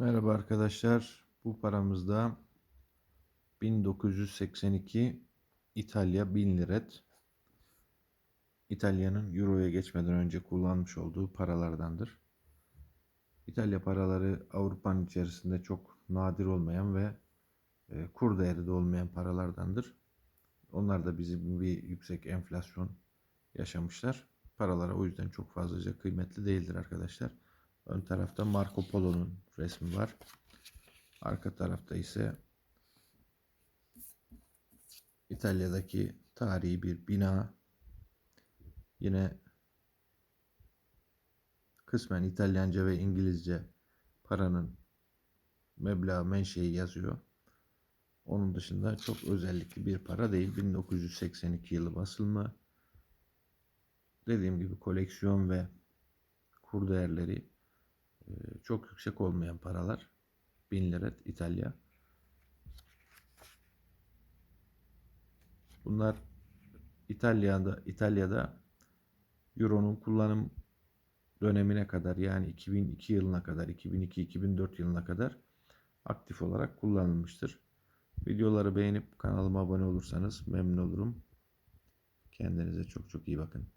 Merhaba arkadaşlar. Bu paramızda 1982 İtalya 1000 liret. İtalya'nın Euro'ya geçmeden önce kullanmış olduğu paralardandır. İtalya paraları Avrupa'nın içerisinde çok nadir olmayan ve e, kur değeri de olmayan paralardandır. Onlar da bizim bir yüksek enflasyon yaşamışlar. Paralara o yüzden çok fazlaca kıymetli değildir arkadaşlar. Ön tarafta Marco Polo'nun resmi var. Arka tarafta ise İtalya'daki tarihi bir bina. Yine kısmen İtalyanca ve İngilizce paranın meblağ menşei yazıyor. Onun dışında çok özellikli bir para değil. 1982 yılı basılma. Dediğim gibi koleksiyon ve kur değerleri çok yüksek olmayan paralar. 1000 lira İtalya. Bunlar İtalya'da İtalya'da Euro'nun kullanım dönemine kadar yani 2002 yılına kadar 2002-2004 yılına kadar aktif olarak kullanılmıştır. Videoları beğenip kanalıma abone olursanız memnun olurum. Kendinize çok çok iyi bakın.